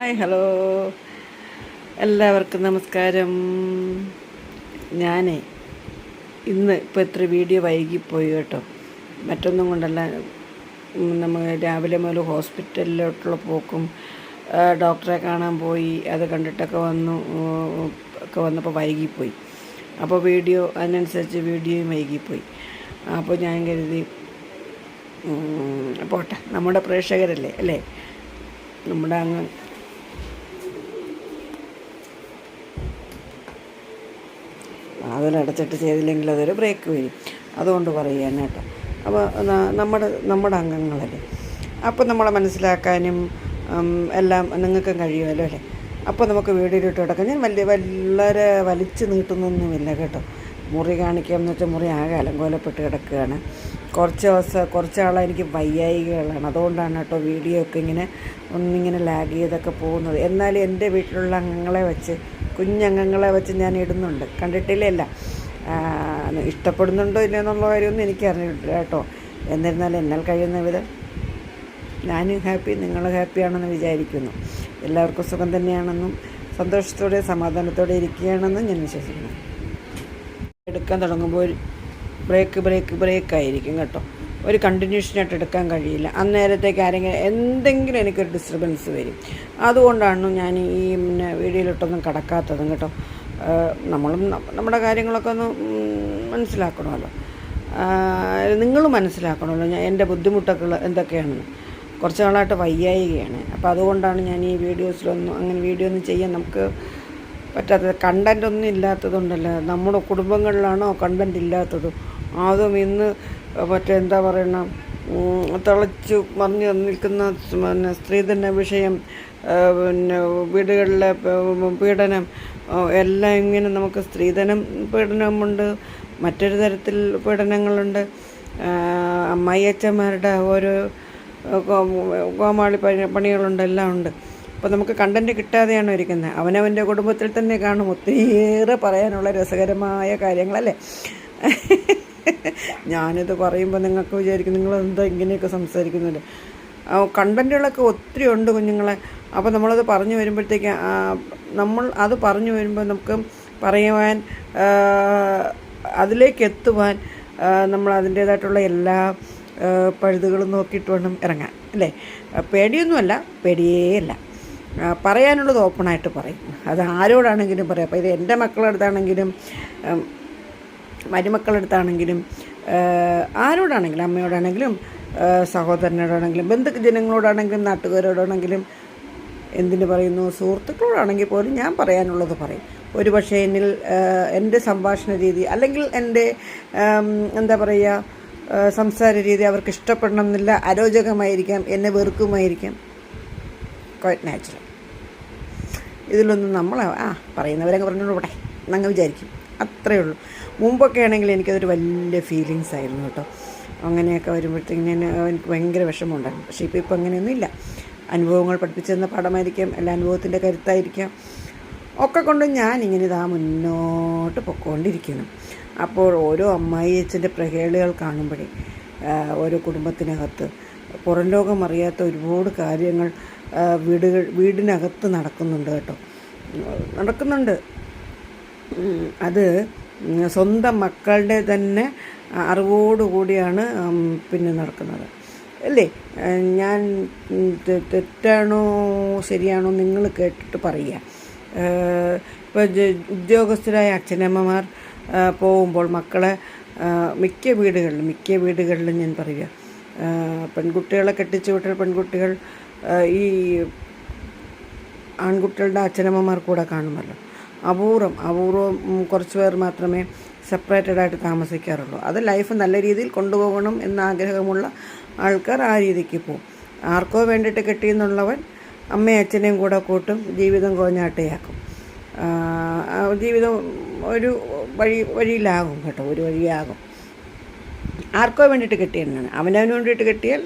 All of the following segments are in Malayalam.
Hi hello. എല്ലാവർക്കും നമസ്കാരം. ഞാനേ ഇന്ന് ഇപ്പോൾ ഇത്ര വീഡിയോ വൈകിപ്പോയി കേട്ടോ. മറ്റൊന്നും കൊണ്ടല്ല നമ്മൾ രാവിലെ മുതൽ ഹോസ്പിറ്റലിലോട്ടുള്ള പോക്കും ഡോക്ടറെ കാണാൻ പോയി അത് കണ്ടിട്ടൊക്കെ വന്നു ഒക്കെ വന്നപ്പോൾ വൈകിപ്പോയി. അപ്പോൾ വീഡിയോ അതിനനുസരിച്ച് വീഡിയോയും വൈകിപ്പോയി. അപ്പോൾ ഞാൻ കരുതി പോട്ടെ. നമ്മുടെ പ്രേക്ഷകരല്ലേ അല്ലേ? നമ്മുടെ അങ്ങ് അതിലടച്ചിട്ട് ചെയ്തില്ലെങ്കിൽ അതൊരു ബ്രേക്ക് വരും. അതുകൊണ്ട് പറയുകയാണ് കേട്ടോ. അപ്പോൾ നമ്മുടെ നമ്മുടെ അംഗങ്ങളല്ലേ. അപ്പോൾ നമ്മളെ മനസ്സിലാക്കാനും എല്ലാം നിങ്ങൾക്കും കഴിയുമല്ലോ അല്ലേ? അപ്പോൾ നമുക്ക് വീടിലിട്ട് കിടക്കാം. ഞാൻ വലിയ വളരെ വലിച്ചു നീട്ടുന്നൊന്നുമില്ല കേട്ടോ. മുറി കാണിക്കുക എന്ന് വെച്ചാൽ മുറി ആകെ അലങ്കോലപ്പെട്ട് കിടക്കുകയാണ്. കുറച്ച് ദിവസം കുറച്ച് ആളാണ് എനിക്ക് വയ്യായികകളാണ്. അതുകൊണ്ടാണ് കേട്ടോ വീഡിയോ ഒക്കെ ഇങ്ങനെ ഒന്നിങ്ങനെ ലാഗ് ചെയ്തൊക്കെ പോകുന്നത്. എന്നാലും എന്റെ വീട്ടിലുള്ള അംഗങ്ങളെ വെച്ച് കുഞ്ഞംഗങ്ങളെ വെച്ച് ഞാൻ ഇടുന്നുണ്ട്. കണ്ടിട്ടില്ലേ അല്ല ഇഷ്ടപ്പെടുന്നുണ്ടോ ഇല്ല എന്നുള്ള കാര്യമൊന്നും എനിക്കറിയില്ല കേട്ടോ. എന്നിരുന്നാലും എന്നാൽ കഴിയുന്ന വിധം ഞാനും ഹാപ്പി നിങ്ങൾ ഹാപ്പിയാണെന്ന് വിചാരിക്കുന്നു. എല്ലാവർക്കും സുഖം തന്നെയാണെന്നും സന്തോഷത്തോടെ സമാധാനത്തോടെ ഇരിക്കുകയാണെന്നും ഞാൻ വിശ്വസിക്കുന്നു. എടുക്കാൻ തുടങ്ങുമ്പോൾ ബ്രേക്ക് ബ്രേക്ക് ബ്രേക്ക് ആയിരിക്കും കേട്ടോ. ഒരു കണ്ടിന്യൂഷനായിട്ട് എടുക്കാൻ കഴിയില്ല. അന്നേരത്തേക്ക് ആരെങ്കിലും എന്തെങ്കിലും എനിക്കൊരു ഡിസ്റ്റർബൻസ് വരും. അതുകൊണ്ടാണ് ഞാൻ ഈ പിന്നെ വീഡിയോയിലോട്ടൊന്നും കടക്കാത്തതും കേട്ടോ. നമ്മളും നമ്മുടെ കാര്യങ്ങളൊക്കെ ഒന്ന് മനസ്സിലാക്കണമല്ലോ. നിങ്ങൾ മനസ്സിലാക്കണമല്ലോ ഞാൻ എന്റെ ബുദ്ധിമുട്ടൊക്കെ എന്തൊക്കെയാണെന്ന്. കുറച്ച് നാളായിട്ട് വയ്യായികയാണ്. അപ്പോൾ അതുകൊണ്ടാണ് ഞാൻ ഈ വീഡിയോസിലൊന്നും അങ്ങനെ വീഡിയോ ഒന്നും ചെയ്യാൻ നമുക്ക് പറ്റാത്തത്. കണ്ടന്റ് ഒന്നും ഇല്ലാത്തതുകൊണ്ടല്ല. നമ്മുടെ കുടുംബങ്ങളിലാണോ കണ്ടന്റ് ഇല്ലാത്തത്? അതും ഇന്ന് മറ്റേ എന്താ പറയണം തിളച്ചു മറിഞ്ഞു നിൽക്കുന്ന പിന്നെ സ്ത്രീധന വിഷയം പിന്നെ വീടുകളിലെ പീഡനം എല്ലാം ഇങ്ങനെ നമുക്ക് സ്ത്രീധനം പീഡനമുണ്ട് മറ്റൊരു തരത്തിൽ പീഡനങ്ങളുണ്ട്. അമ്മായിയച്ചന്മാരുടെ ഓരോ കോമാളി പണി പണികളുണ്ട് എല്ലാം ഉണ്ട്. അപ്പോൾ നമുക്ക് കണ്ടന്റ് കിട്ടാതെയാണ് ഇരിക്കുന്നത് അവനവന്റെ കുടുംബത്തിൽ തന്നെ കാണും ഒത്തിരിയേറെ പറയാനുള്ള രസകരമായ കാര്യങ്ങളല്ലേ? ഞാനിത് പറയുമ്പോൾ നിങ്ങൾക്ക് വിചാരിക്കും നിങ്ങൾ എന്താ ഇങ്ങനെയൊക്കെ സംസാരിക്കുന്നുണ്ട് കണ്ടന്റുകളൊക്കെ ഒത്തിരി ഉണ്ട് കുഞ്ഞുങ്ങളെ. അപ്പോൾ നമ്മളത് പറഞ്ഞു വരുമ്പോഴത്തേക്ക് നമ്മൾ അത് പറഞ്ഞു വരുമ്പോൾ നമുക്ക് പറയുവാൻ അതിലേക്ക് എത്തുവാൻ നമ്മൾ അതിന്റേതായിട്ടുള്ള എല്ലാ പഴുതുകളും നോക്കിയിട്ട് വേണം ഇറങ്ങാൻ അല്ലേ? പേടിയൊന്നുമല്ല പേടിയേ അല്ല ആ, പറയാനുള്ളത് ഓപ്പണായിട്ട് പറയും. അത് ആരോടാണെങ്കിലും പറയാം. അപ്പോൾ ഇത് എന്റെ മക്കളുടെ അടുത്താണെങ്കിലും മരുമക്കളടുത്താണെങ്കിലും ആരോടാണെങ്കിലും അമ്മയോടാണെങ്കിലും സഹോദരനോടാണെങ്കിലും ബന്ധുജനങ്ങളോടാണെങ്കിലും നാട്ടുകാരോടാണെങ്കിലും എന്തിന് പറയുന്നു? സുഹൃത്തുക്കളോടാണെങ്കിൽ പോലും ഞാൻ പറയാനുള്ളത് പറയും. ഒരു പക്ഷേ എന്നിൽ എന്റെ സംഭാഷണ രീതി അല്ലെങ്കിൽ എന്റെ എന്താ പറയുക സംസാര രീതി അവർക്ക് ഇഷ്ടപ്പെടണം എന്നില്ല അരോചകമായിരിക്കാം എന്നെ വെറുക്കുമായിരിക്കാം. ക്വൈറ്റ് നാച്ചുറൽ ഇതിലൊന്നും നമ്മൾ ആ പറയുന്നവരങ്ങ് പറഞ്ഞോളൂ ഇവിടെ എന്നങ്ങ് വിചാരിക്കും. അത്രയേ ഉള്ളൂ. മുമ്പൊക്കെ ആണെങ്കിൽ എനിക്കതൊരു വലിയ ഫീലിങ്സ് ആയിരുന്നു കേട്ടോ. അങ്ങനെയൊക്കെ വരുമ്പോഴത്തേക്കും ഞാൻ എനിക്ക് ഭയങ്കര വിഷമമുണ്ടായിരുന്നു. പക്ഷേ ഇപ്പോൾ ഇപ്പോൾ അങ്ങനെയൊന്നും ഇല്ല അനുഭവങ്ങൾ പഠിപ്പിച്ചെന്ന പാഠമായിരിക്കാം എല്ലാ അനുഭവത്തിന്റെ കരുത്തായിരിക്കാം. ഒക്കെ കൊണ്ട് ഞാൻ ഇങ്ങനെ ഇതാ മുന്നോട്ട് പൊക്കോണ്ടിരിക്കുന്നു. അപ്പോൾ ഓരോ അമ്മായി അച്ഛന്റെ പ്രഹേളികൾ കാണുമ്പോഴേ ഓരോ കുടുംബത്തിനകത്ത് പുറം ലോകം അറിയാത്ത ഒരുപാട് കാര്യങ്ങൾ വീടുകൾ വീടിനകത്ത് നടക്കുന്നുണ്ട് കേട്ടോ. നടക്കുന്നുണ്ട്. അത് സ്വന്തം മക്കളുടെ തന്നെ അറിവോടുകൂടിയാണ് പിന്നെ നടക്കുന്നത്. അല്ലേ? ഞാൻ തെറ്റാണോ ശരിയാണോ നിങ്ങൾ കേട്ടിട്ട് പറയുക. ഇപ്പോൾ ഉദ്യോഗസ്ഥരായ അച്ഛനമ്മമാർ പോകുമ്പോൾ മക്കളെ മിക്ക വീടുകളിലും മിക്ക വീടുകളിലും ഞാൻ പറയുക. പെൺകുട്ടികളെ കെട്ടിച്ചു വിട്ട പെൺകുട്ടികൾ ഈ ആൺകുട്ടികളുടെ അച്ഛനമ്മമാർ കൂടെ കാണുമല്ലോ. അപൂർവം അപൂർവം കുറച്ച് പേർ മാത്രമേ സെപ്പറേറ്റഡ് ആയിട്ട് താമസിക്കാറുള്ളൂ. അത് ലൈഫ് നല്ല രീതിയിൽ കൊണ്ടുപോകണം എന്ന ആഗ്രഹമുള്ള ആൾക്കാർ ആ രീതിക്ക് പോകും ആർക്കോ വേണ്ടിയിട്ട് കെട്ടിയെന്നുള്ളവൻ അമ്മയും അച്ഛനെയും കൂടെ കൂട്ടും ജീവിതം കോഞ്ഞാട്ടയാക്കും. ജീവിതം ഒരു വഴി വഴിയിലാകും കേട്ടോ ഒരു വഴിയാകും. ആർക്കോ വേണ്ടിയിട്ട് കെട്ടിയെന്നാണ് അവനവന് വേണ്ടിയിട്ട് കെട്ടിയാൽ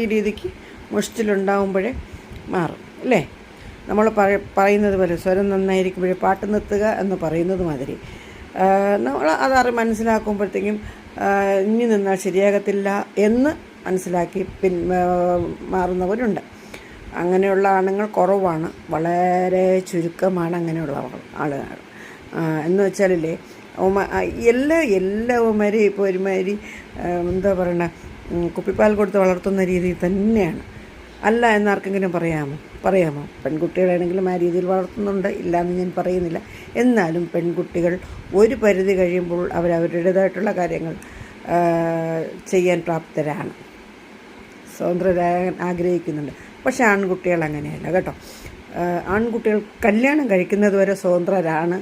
ഈ രീതിക്ക് മുഷ്ടിലുണ്ടാകുമ്പോഴേ മാറും അല്ലേ? നമ്മൾ പറ പറയുന്നത് പോലെ സ്വരം നന്നായിരിക്കുമ്പോഴേ പാട്ട് നിർത്തുക എന്ന് പറയുന്നത് മാതിരി. നമ്മൾ അതറി മനസ്സിലാക്കുമ്പോഴത്തേക്കും ഇനി നിന്നാൽ ശരിയാകത്തില്ല എന്ന് മനസ്സിലാക്കി പിൻ മാറുന്നവരുണ്ട്. അങ്ങനെയുള്ള ആണുങ്ങൾ കുറവാണ്. വളരെ ചുരുക്കമാണ് അങ്ങനെയുള്ള ആളുകൾ. എന്ന് വെച്ചാലില്ലേ എല്ലാ എല്ലാ ഉമ്മരും ഇപ്പോൾ ഒരുമാതിരി എന്താ പറയണ കുപ്പിപ്പാൽ കൊടുത്ത് വളർത്തുന്ന രീതി തന്നെയാണ്. അല്ല എന്നാർക്കെങ്കിലും പറയാമോ? പറയാമോ? പെൺകുട്ടികളാണെങ്കിലും ആ രീതിയിൽ വളർത്തുന്നുണ്ട്. ഇല്ല എന്ന് ഞാൻ പറയുന്നില്ല. എന്നാലും പെൺകുട്ടികൾ ഒരു പരിധി കഴിയുമ്പോൾ അവരവരുടേതായിട്ടുള്ള കാര്യങ്ങൾ ചെയ്യാൻ പ്രാപ്തരാണ്. സ്വതന്ത്രരാകാൻ ആഗ്രഹിക്കുന്നുണ്ട്. പക്ഷേ ആൺകുട്ടികൾ അങ്ങനെയല്ല കേട്ടോ. ആൺകുട്ടികൾ കല്യാണം കഴിക്കുന്നത് വരെ സ്വതന്ത്രരാണ്.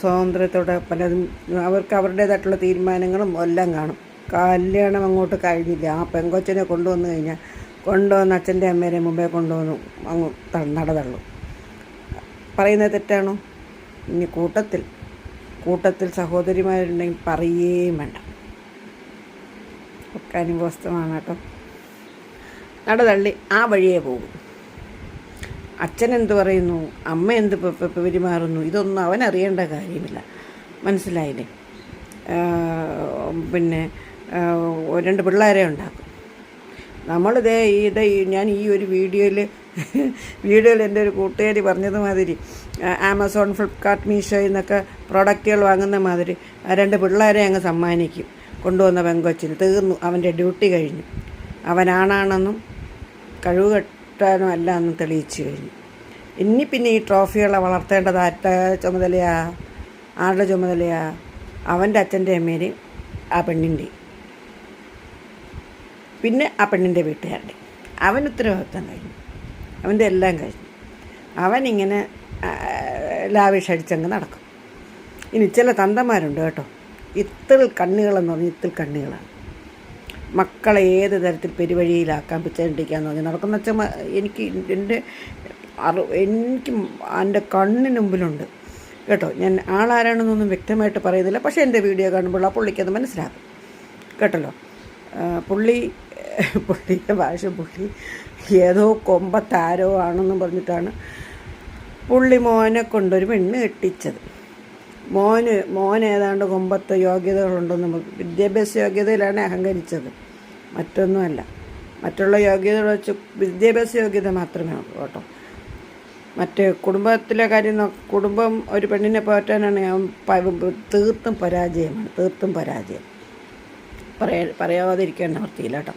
സ്വാതന്ത്ര്യത്തോടെ പലതും അവർക്ക് അവരുടേതായിട്ടുള്ള തീരുമാനങ്ങളും എല്ലാം കാണും. കല്യാണം അങ്ങോട്ട് കഴിഞ്ഞില്ല. ആ പെങ്കൊച്ചനെ കൊണ്ടുവന്നു കഴിഞ്ഞാൽ കൊണ്ടുവന്ന് അച്ഛന്റെ അമ്മേരെ മുമ്പേ കൊണ്ടുവന്നു അങ്ങ് നടതള്ളു. പറയുന്നത് തെറ്റാണോ? ഇനി കൂട്ടത്തിൽ കൂട്ടത്തിൽ സഹോദരിമാരുണ്ടെങ്കിൽ പറയുകയും വേണ്ട. ഒക്കെ അനുഭവസ്ഥമാണ് കേട്ടോ. നടതള്ളി ആ വഴിയേ പോകും. അച്ഛൻ എന്ത് പറയുന്നു? അമ്മ എന്ത് പെരുമാറുന്നു? ഇതൊന്നും അവൻ അറിയേണ്ട കാര്യമില്ല. മനസ്സിലായില്ലേ? പിന്നെ രണ്ട് പിള്ളേരെ ഉണ്ടാക്കും. നമ്മളിതേ ഇതേ ഞാൻ ഈ ഒരു വീഡിയോയിൽ വീഡിയോയിൽ എന്റെ ഒരു കൂട്ടുകാരി പറഞ്ഞത് മാതിരി ആമസോൺ ഫ്ലിപ്കാർട്ട് മീഷോയിൽ നിന്നൊക്കെ പ്രോഡക്റ്റുകൾ വാങ്ങുന്ന മാതിരി രണ്ട് പിള്ളേരെ അങ്ങ് സമ്മാനിക്കും. കൊണ്ടുവന്ന പെങ്കൊച്ചിന് തീർന്നു. അവന്റെ ഡ്യൂട്ടി കഴിഞ്ഞു. അവനാണാണെന്നും കഴിവ് കെട്ടാനും അല്ല എന്നും തെളിയിച്ചു കഴിഞ്ഞു. ഇനി പിന്നെ ഈ ട്രോഫികളെ വളർത്തേണ്ടത് ആരുടെ ചുമതലയാ? ആരുടെ ചുമതലയാ? അവന്റെ അച്ഛന്റെ അമ്മേനെയും ആ പെണ്ണിന്റെയും. പിന്നെ ആ പെണ്ണിന്റെ വീട്ടുകാരുടെ അവൻ ഉത്തരവാദിത്തം കഴിഞ്ഞു. അവന്റെ എല്ലാം കഴിഞ്ഞു. അവനിങ്ങനെ ലാവിഷ് അടിച്ചങ്ങ് നടക്കും. ഇനി ചില തന്തമാരുണ്ട് കേട്ടോ. ഇത്ര കണ്ണുകളെന്ന് പറഞ്ഞാൽ ഇത്തിൽ കണ്ണുകളാണ്. മക്കളെ ഏത് തരത്തിൽ പെരുവഴിയിലാക്കാൻ പിച്ചണ്ടിരിക്കാന്ന് പറഞ്ഞാൽ നടക്കുന്ന അച്ഛൻ എനിക്ക് എന്റെ അറു എനിക്ക് എന്റെ കണ്ണിന് മുമ്പിലുണ്ട് കേട്ടോ. ഞാൻ ആളാരാണെന്നൊന്നും വ്യക്തമായിട്ട് പറയുന്നില്ല. പക്ഷേ എന്റെ വീഡിയോ കാണുമ്പോൾ ആ പുള്ളിക്കത് മനസ്സിലാകും കേട്ടല്ലോ. പുള്ളി പുള്ളിയുടെ ഭാഷ പുള്ളി ഏതോ കൊമ്പത്താരോ ആണെന്ന് പറഞ്ഞിട്ടാണ് പുള്ളി മോനെ കൊണ്ടൊരു പെണ്ണ് കെട്ടിച്ചത്. മോന് മോൻ ഏതാണ്ട് കൊമ്പത്ത് യോഗ്യതകളുണ്ടെന്ന് വിദ്യാഭ്യാസ യോഗ്യതയിലാണ് അഹങ്കരിച്ചത്. മറ്റൊന്നുമല്ല. മറ്റുള്ള യോഗ്യതകൾ വെച്ച് വിദ്യാഭ്യാസ യോഗ്യത മാത്രമേ ഉള്ളൂ കേട്ടോ. മറ്റ് കുടുംബത്തിലെ കാര്യം കുടുംബം ഒരു പെണ്ണിനെ പോറ്റാനാണ് തീർത്തും പരാജയമാണ്. തീർത്തും പരാജയം. പറയാ പറയാതിരിക്കാൻ നിവർത്തിയില്ല കേട്ടോ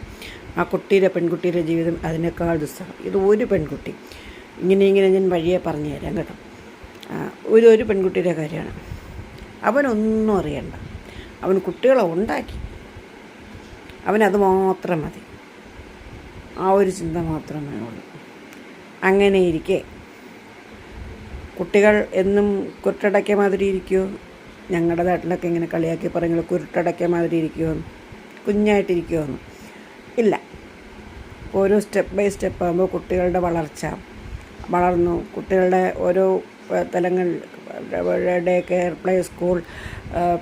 ആ കുട്ടിയുടെ പെൺകുട്ടിയുടെ ജീവിതം അതിനേക്കാൾ ദുസ്സഹം ഇത് ഒരു പെൺകുട്ടി. ഇങ്ങനെ ഇങ്ങനെ ഞാൻ വഴിയെ പറഞ്ഞു തരാം കേട്ടോ. ഒരു ഒരു പെൺകുട്ടിയുടെ കാര്യമാണ്. അവനൊന്നും അറിയണ്ട. അവൻ കുട്ടികളെ ഉണ്ടാക്കി. അവനത് മാത്രം മതി. ആ ഒരു ചിന്ത മാത്രമേ ഉള്ളൂ. അങ്ങനെ ഇരിക്കെ. കുട്ടികൾ എന്നും കുരുട്ടടയ്ക്ക മാതിരി ഇരിക്കുമോ ഞങ്ങളുടെ നാട്ടിലൊക്കെ ഇങ്ങനെ കളിയാക്കി പറയുന്നത് കുരുട്ടടയ്ക്ക മാതിരി ഇരിക്കുമോ കുഞ്ഞായിട്ടിരിക്കുമോ ഇല്ല ഓരോ സ്റ്റെപ്പ് ബൈ സ്റ്റെപ്പ് ആകുമ്പോൾ കുട്ടികളുടെ വളർച്ച വളർന്നു. കുട്ടികളുടെ ഓരോ തലങ്ങൾ ഡേ കെയർ പ്ലേ സ്കൂൾ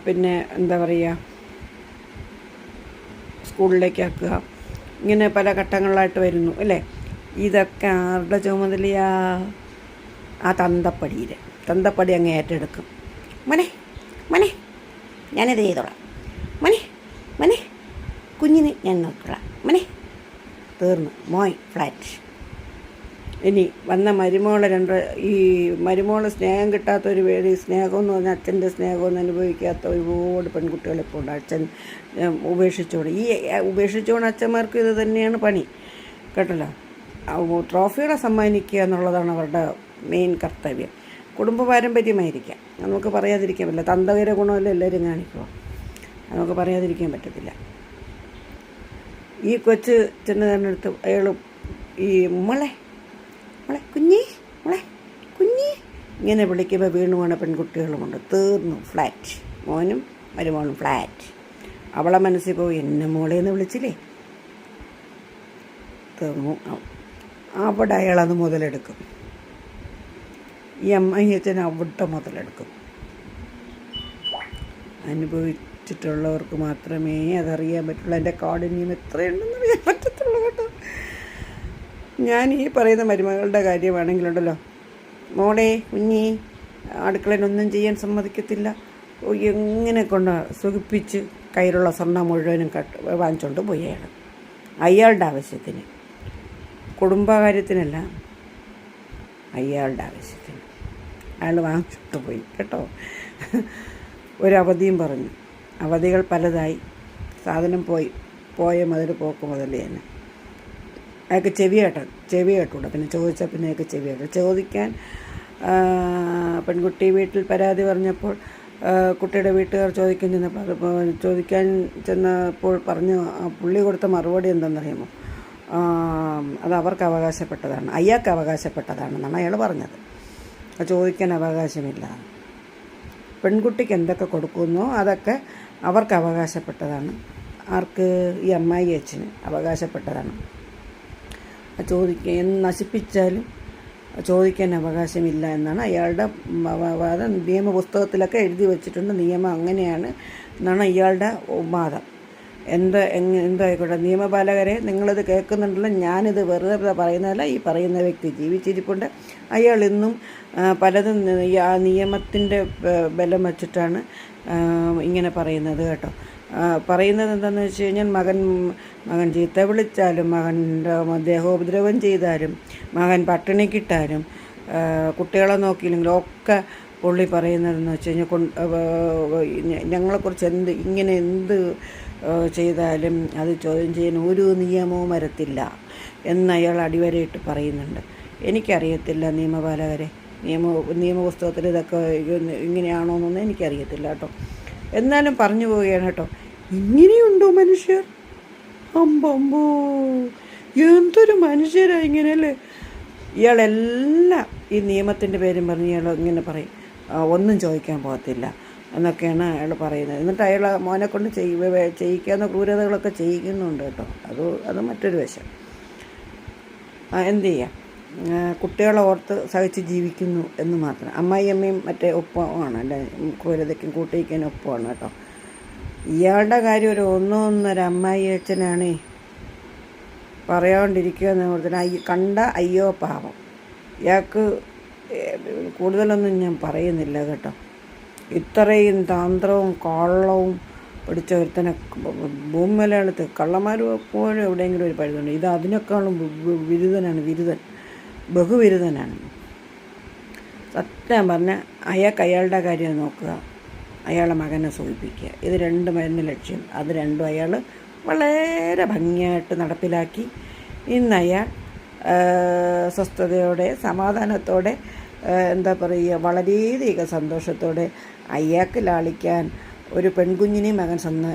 പിന്നെ എന്താ പറയുക സ്കൂളിലേക്ക് ആക്കുക. ഇങ്ങനെ പല ഘട്ടങ്ങളിലായിട്ട് വരുന്നു അല്ലേ? ഇതൊക്കെ ആരുടെ ചുമതലയാ? ആ തന്തപ്പടിയിൽ തന്തപ്പടി അങ്ങ് ഏറ്റെടുക്കും. മനെ മനെ ഞാനിത് ചെയ്തോളാം. മനെ മനെ കുഞ്ഞിന് ഞാൻ നോക്കിക്കൊള്ളാം തീർന്നു. മോയ് ഫ്ലാറ്റ്. ഇനി വന്ന മരുമോളെ രണ്ട് ഈ മരുമോളെ സ്നേഹം കിട്ടാത്ത ഒരു പേര് സ്നേഹം എന്ന് പറഞ്ഞാൽ അച്ഛന്റെ സ്നേഹമൊന്നും അനുഭവിക്കാത്ത ഒരുപാട് പെൺകുട്ടികൾ ഇപ്പോൾ ഉണ്ട്. അച്ഛൻ ഉപേക്ഷിച്ചോണം ഈ ഉപേക്ഷിച്ചോണം അച്ഛന്മാർക്ക് ഇത് തന്നെയാണ് പണി. കേട്ടല്ലോ? ട്രോഫികളെ സമ്മാനിക്കുക എന്നുള്ളതാണ് അവരുടെ മെയിൻ കർത്തവ്യം. കുടുംബ പാരമ്പര്യമായിരിക്കാം. നമുക്ക് പറയാതിരിക്കാൻ പറ്റില്ല. തന്തകര ഗുണമല്ല എല്ലാവരും കാണിക്കുക. നമുക്ക് പറയാതിരിക്കാൻ പറ്റത്തില്ല. ഈ കൊച്ച് ചെന്നതിനടുത്ത് അയാൾ ഈ മോളെ മോളെ കുഞ്ഞി മോളെ കുഞ്ഞി. ഇങ്ങനെ വിളിക്കുമ്പോൾ വീണു പോണ പെൺകുട്ടികളുമുണ്ട്. തീർന്നു ഫ്ലാറ്റ്. മോനും മരുമോളും ഫ്ലാറ്റ്. അവളെ മനസ്സിൽ പോയി എന്നെ മോളെ എന്ന് വിളിച്ചില്ലേ? തീർന്നു. അവ- അവിടെ അയാളത് മുതലെടുക്കും. ഈ അമ്മ അച്ഛൻ അവിടെ മുതലെടുക്കും. അനുഭവിച്ചിട്ടുള്ളവർക്ക് മാത്രമേ അതറിയാൻ പറ്റുള്ളൂ. എന്റെ കാഠിന്യം എത്രയുണ്ടെന്ന് അറിയാൻ പറ്റത്തുള്ളൂ കേട്ടോ. ഞാൻ ഈ പറയുന്ന മരുമകളുടെ കാര്യമാണെങ്കിലുണ്ടല്ലോ. മോളെ കുഞ്ഞി അടുക്കളയിലൊന്നും ചെയ്യാൻ സമ്മതിക്കത്തില്ല. എങ്ങനെ കൊണ്ട് സുഖിപ്പിച്ച് കയ്യിലുള്ള സ്വർണം മുഴുവനും കട്ട് വാങ്ങിച്ചുകൊണ്ട് പോയി അയാൾ അയാളുടെ ആവശ്യത്തിന്. കുടുംബകാര്യത്തിനല്ല അയാളുടെ ആവശ്യത്തിന്. അയാൾ വാങ്ങിച്ചിട്ട് പോയി കേട്ടോ. ഒരവധിയും പറഞ്ഞു. അവധികൾ പലതായി. സാധനം പോയി. പോയ മുതൽ പോക്ക് മുതൽ തന്നെ അയാൾക്ക് ചെവി കേട്ട ചെവി കേട്ടൂടെ. പിന്നെ ചോദിച്ചാൽ പിന്നെ അയാൾക്ക് ചെവി കേട്ടു. ചോദിക്കാൻ പെൺകുട്ടി വീട്ടിൽ പരാതി പറഞ്ഞപ്പോൾ കുട്ടിയുടെ വീട്ടുകാർ ചോദിക്കാൻ ചെന്നപ്പോൾ ചോദിക്കാൻ ചെന്നപ്പോൾ പറഞ്ഞു പുള്ളി കൊടുത്ത മറുപടി എന്തെന്നറിയാമോ? അറിയുമോ അത് അവർക്ക് അവകാശപ്പെട്ടതാണ്. അയാൾക്ക് അവകാശപ്പെട്ടതാണെന്നാണ് അയാൾ പറഞ്ഞത്. ചോദിക്കാൻ അവകാശമില്ല. പെൺകുട്ടിക്ക് എന്തൊക്കെ കൊടുക്കുന്നോ അതൊക്കെ അവർക്ക് അവകാശപ്പെട്ടതാണ്. ആർക്ക്? ഈ അമ്മായി അച്ഛന് അവകാശപ്പെട്ടതാണ്. ചോദിക്കാൻ എന്ത് നശിപ്പിച്ചാലും ചോദിക്കാൻ അവകാശമില്ല എന്നാണ് അയാളുടെ വാദം നിയമപുസ്തകത്തിലൊക്കെ എഴുതി വച്ചിട്ടുണ്ട്. നിയമം അങ്ങനെയാണ് എന്നാണ് ഇയാളുടെ വാദം. എന്ത് എങ് എന്തായിക്കോട്ടെ നിയമപാലകരെ നിങ്ങളിത് കേൾക്കുന്നുണ്ടല്ലോ ഞാനിത് വെറുതെ പറയുന്നതല്ല ഈ പറയുന്ന വ്യക്തി ജീവിച്ചിരിപ്പുണ്ട്. അയാൾ ഇന്നും പലതും ഈ ആ നിയമത്തിന്റെ ബലം വച്ചിട്ടാണ് ഇങ്ങനെ പറയുന്നത് കേട്ടോ. പറയുന്നത് എന്താണെന്ന് വെച്ച് കഴിഞ്ഞാൽ മകൻ മകൻ ചീത്ത വിളിച്ചാലും മകന്റെ ദേഹോപദ്രവം ചെയ്താലും മകൻ പട്ടിണിക്കിട്ടാലും കുട്ടികളെ നോക്കിയില്ലെങ്കിലും ഒക്കെ പുള്ളി പറയുന്നതെന്ന് വെച്ച് കഴിഞ്ഞാൽ കൊണ്ട് ഞങ്ങളെക്കുറിച്ച് എന്ത് ഇങ്ങനെ എന്ത് ചെയ്താലും അത് ചോദ്യം ചെയ്യാൻ ഒരു നിയമവും വരത്തില്ല എന്ന് അയാൾ അടിവരയിട്ട് പറയുന്നുണ്ട്. എനിക്കറിയത്തില്ല നിയമപാലകരെ. നിയമ നിയമപുസ്തകത്തിൽ ഇതൊക്കെ ഇങ്ങനെ- ഇങ്ങനെയാണോ എന്നൊന്നും എനിക്കറിയത്തില്ല കേട്ടോ. എന്നാലും പറഞ്ഞു പോവുകയാണ് കേട്ടോ. ഇങ്ങനെയുണ്ടോ മനുഷ്യർ? അമ്പമ്പോ എന്തൊരു മനുഷ്യരാ ഇങ്ങനെയല്ലേ? ഇയാളെല്ലാം ഈ നിയമത്തിന്റെ പേരും പറഞ്ഞ് ഇയാൾ ഇങ്ങനെ പറയും. ഒന്നും ചോദിക്കാൻ പോകത്തില്ല എന്നൊക്കെയാണ് അയാൾ പറയുന്നത്. എന്നിട്ട് അയാൾ മോനെ കൊണ്ട് ചെയ്യ ചെയ്യിക്കാവുന്ന ക്രൂരതകളൊക്കെ ചെയ്യിക്കുന്നുണ്ട് കേട്ടോ. അത് അത് മറ്റൊരു വശം. എന്ത് ചെയ്യാം? കുട്ടികളെ ഓർത്ത് സഹിച്ച് ജീവിക്കുന്നു എന്ന് മാത്രം. അമ്മായിയമ്മയും മറ്റേ ഒപ്പമാണ് അല്ലെ? ക്രൂരതയ്ക്കും കൂട്ടിയിക്കാനും ഒപ്പമാണ് കേട്ടോ. ഇയാളുടെ കാര്യം ഒരു ഒന്നൊന്നര അമ്മായി അച്ഛനാണേ പറയാണ്ടിരിക്കുക എന്ന് പറഞ്ഞാൽ അയ്യ കണ്ട അയ്യോ പാവം. ഇയാൾക്ക് കൂടുതലൊന്നും ഞാൻ പറയുന്നില്ല കേട്ടോ. ഇത്രയും താന്ത്രവും കള്ളവും പിടിച്ച ഒരുത്തനെ ഭൂമി മലയാളത്തിൽ കള്ളന്മാർ പോലും എവിടെയെങ്കിലും ഒരു പഴുതുണ്ട് ഇത് അതിനേക്കാളും ബിരുദനാണ് വിരുദ്ധൻ. ബഹുവിരുദ്ധനാണ്. സത്യം പറഞ്ഞാൽ അയാൾക്ക് അയാളുടെ കാര്യം നോക്കുക അയാളെ മകനെ സൂചിപ്പിക്കുക. ഇത് രണ്ട് മരുന്ന് ലക്ഷ്യം. അത് രണ്ടും അയാൾ വളരെ ഭംഗിയായിട്ട് നടപ്പിലാക്കി. ഇന്ന് അയാൾ സ്വസ്ഥതയോടെ സമാധാനത്തോടെ എന്താ പറയുക വളരെയധികം സന്തോഷത്തോടെ അയാൾക്ക് ലാളിക്കാൻ ഒരു പെൺകുഞ്ഞിനെ മകൻ സന്ന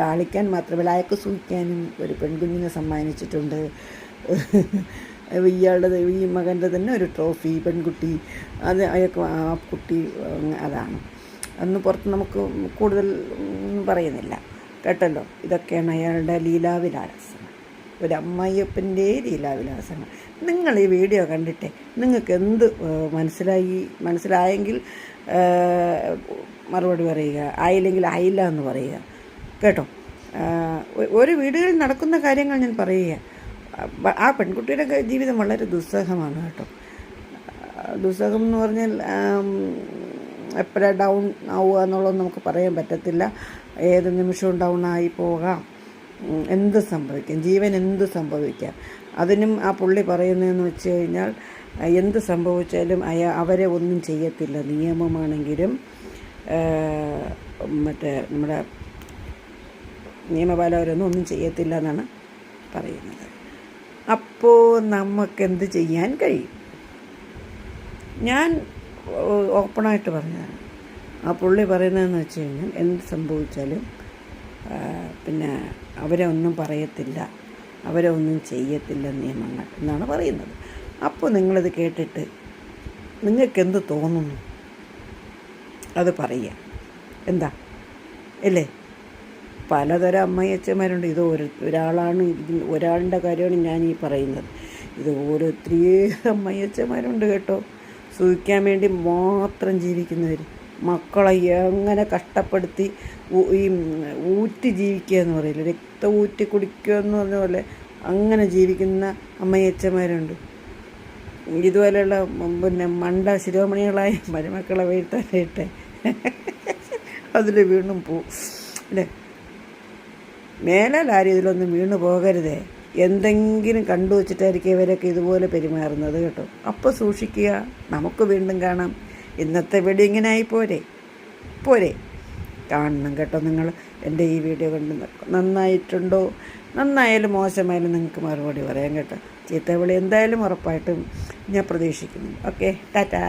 ലാളിക്കാൻ മാത്രമല്ല അയാൾക്ക് സൂക്ഷിക്കാനും ഒരു പെൺകുഞ്ഞിനെ സമ്മാനിച്ചിട്ടുണ്ട്. ഇയാളുടെ ഈ മകന്റെ തന്നെ ഒരു ട്രോഫി പെൺകുട്ടി അത് അയാൾക്ക് ആ കുട്ടി അതാണ്. അന്ന് പുറത്ത് നമുക്ക് കൂടുതൽ പറയുന്നില്ല. കേട്ടല്ലോ? ഇതൊക്കെയാണ് അയാളുടെ ലീലാവിലാസങ്ങൾ ഒരു അമ്മായിയപ്പന്റെ ലീലാവിലാസങ്ങൾ. നിങ്ങൾ ഈ വീഡിയോ കണ്ടിട്ട് നിങ്ങൾക്ക് എന്ത് മനസ്സിലായി മനസ്സിലായെങ്കിൽ മറുപടി പറയുക. ആയില്ലെങ്കിൽ ആയില്ല എന്ന് പറയുക. കേട്ടോ? ഒരു വീടുകളിൽ നടക്കുന്ന കാര്യങ്ങൾ ഞാൻ പറയുക. ആ പെൺകുട്ടിയുടെ ജീവിതം വളരെ ദുസ്സഹമാണ് കേട്ടോ. ദുസ്സഹം എന്ന് പറഞ്ഞാൽ എപ്പോഴാണ് ഡൗൺ ആവുക എന്നുള്ളത് നമുക്ക് പറയാൻ പറ്റത്തില്ല. ഏത് നിമിഷവും ഡൗൺ ആയി പോകാം. എന്ത് സംഭവിക്കാം? ജീവൻ എന്ത് സംഭവിക്കാം? അതിനും ആ പുള്ളി പറയുന്നതെന്ന് വെച്ച് കഴിഞ്ഞാൽ എന്ത് സംഭവിച്ചാലും അയ അവരെ ഒന്നും ചെയ്യത്തില്ല. നിയമമാണെങ്കിലും മറ്റേ നമ്മുടെ നിയമപാലകരൊന്നും ഒന്നും ചെയ്യത്തില്ല എന്നാണ് പറയുന്നത്. അപ്പോൾ നമുക്കെന്ത് ചെയ്യാൻ കഴിയും? ഞാൻ ഓപ്പണായിട്ട് പറഞ്ഞതാണ്. ആ പുള്ളി പറയുന്നതെന്ന് വെച്ച് കഴിഞ്ഞാൽ എന്ത് സംഭവിച്ചാലും പിന്നെ അവരെ ഒന്നും പറയത്തില്ല അവരെ ഒന്നും ചെയ്യത്തില്ല നിയമങ്ങൾ എന്നാണ് പറയുന്നത്. അപ്പോൾ നിങ്ങളിത് കേട്ടിട്ട് നിങ്ങൾക്കെന്ത് തോന്നുന്നു? അത് പറയുക. എന്താ? അല്ലേ? പലതരം അമ്മയച്ചന്മാരുണ്ട്. ഇത് ഒരു ഒരാളാണ് ഒരാളുടെ കാര്യമാണ് ഞാൻ ഈ പറയുന്നത്. ഇത് ഓരോരുത്തരിയേറെ അമ്മയച്ചന്മാരുണ്ട് കേട്ടോ. സൂക്ഷിക്കാൻ വേണ്ടി മാത്രം ജീവിക്കുന്നവർ മക്കളെ എങ്ങനെ കഷ്ടപ്പെടുത്തി ഈ ഊറ്റി ജീവിക്കുക എന്ന് പറയില്ല? രക്തം ഊറ്റി കുടിക്കുക എന്ന് പറഞ്ഞ പോലെ അങ്ങനെ ജീവിക്കുന്ന അമ്മയച്ചന്മാരുണ്ട്. ഇതുപോലെയുള്ള പിന്നെ മണ്ട ശിരോമണികളായ മരുമക്കളെ വീഴ്ത്താനായിട്ട് അതിൽ വീണ്ടും പോവും അല്ലേ? മേലാൽ ആരും ഇതിലൊന്നും വീണു പോകരുതേ. എന്തെങ്കിലും കണ്ടു വച്ചിട്ടായിരിക്കും ഇവരൊക്കെ ഇതുപോലെ പെരുമാറുന്നത് കേട്ടോ. അപ്പോൾ സൂക്ഷിക്കുക. നമുക്ക് വീണ്ടും കാണാം. ഇന്നത്തെ വീഡിയോ ഇങ്ങനെ ആയി പോരെ. പോരെ. കാണണം കേട്ടോ നിങ്ങൾ എന്റെ ഈ വീഡിയോ കണ്ട് നന്നായിട്ടുണ്ടോ? നന്നായാലും മോശമായാലും നിങ്ങൾക്ക് മറുപടി പറയാം കേട്ടോ. ചീത്തവിളി എന്തായാലും ഉറപ്പായിട്ടും ഞാൻ പ്രതീക്ഷിക്കുന്നു. Okay tata.